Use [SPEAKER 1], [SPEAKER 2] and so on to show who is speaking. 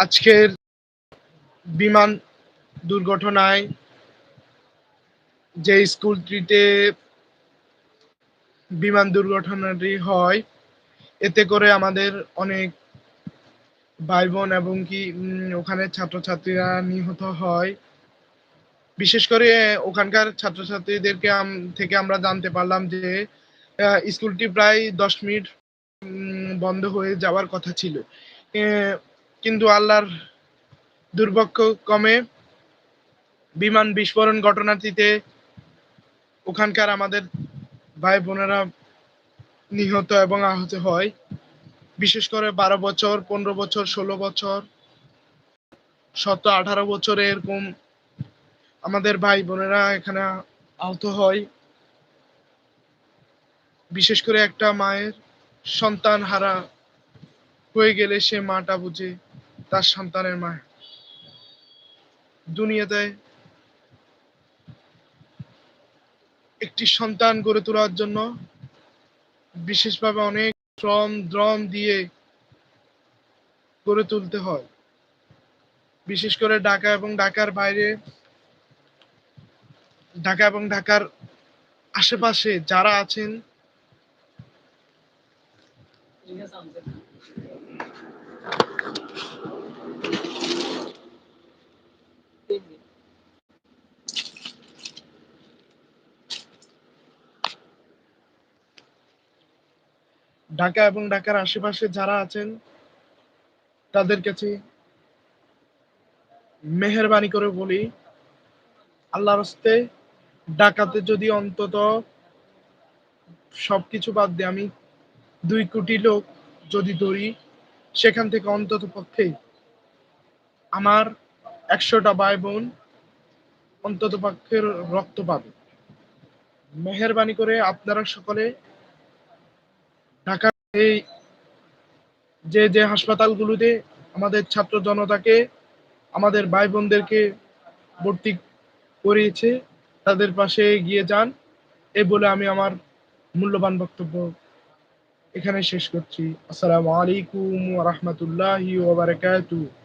[SPEAKER 1] আজকের বিমান দুর্ঘটনায় যে স্কুলটিতে বিমান দুর্ঘটনাটি হয়, এতে করে আমাদের অনেক ভাই বোন এবং কি ওখানে ছাত্রছাত্রীরা নিহত হয়। বিশেষ করে ওখানকার ছাত্রছাত্রীদেরকে থেকে আমরা জানতে পারলাম যে স্কুলটি প্রায় দশ মিনিট বন্ধ হয়ে যাওয়ার কথা ছিল। কিন্তু আল্লাহর দুর্ভাগ্য কমে বিমান বিস্ফোরণ ঘটনাটিতে ওখানকার আমাদের ভাই বোনেরা নিহত এবং আহত হয়। বিশেষ করে বারো বছর, পনেরো বছর, ষোলো বছর সতেরো আঠারো বছরে এরকম আমাদের ভাই বোনেরা এখানে আহত হয়। বিশেষ করে একটা মায়ের সন্তান হারা হয়ে গেলে সে মাটা বুঝে। তার সন্তানের মা। দুনিয়াতে একটি সন্তান গড়ে তোলার জন্য বিশেষভাবে অনেক শ্রম, দ্রম দিয়ে গড়ে তুলতে হয়। বিশেষ করে ঢাকা এবং ঢাকার বাইরে, ঢাকা এবং ঢাকার আশেপাশে যারা আছেন ঢাকা এবং ঢাকার আশেপাশে যারা আছেন, তাদের কাছে মেহরবানি করে বলি, আল্লাহর হস্তে ঢাকাতে যদি অন্তত সবকিছু বাদ দিয়ে আমি দুই কোটি লোক যদি ধরি, সেখান থেকে অন্তত পক্ষে আমার একশোটা ভাই বোন অন্তত পক্ষের রক্ত পাবে। মেহরবানি করে আপনারা সকলে ঢাকা এই যে যে হাসপাতালগুলোতে আমাদের ছাত্র জনতাকে, আমাদের ভাই বোনদেরকে ভর্তি করিয়েছে, তাদের পাশে গিয়ে যান, এ বলে আমি আমার মূল্যবান বক্তব্য এখানে শেষ করছি। আসসালামু আলাইকুম রাহমাতুল্লাহি ওয়া বারাকাতুহু।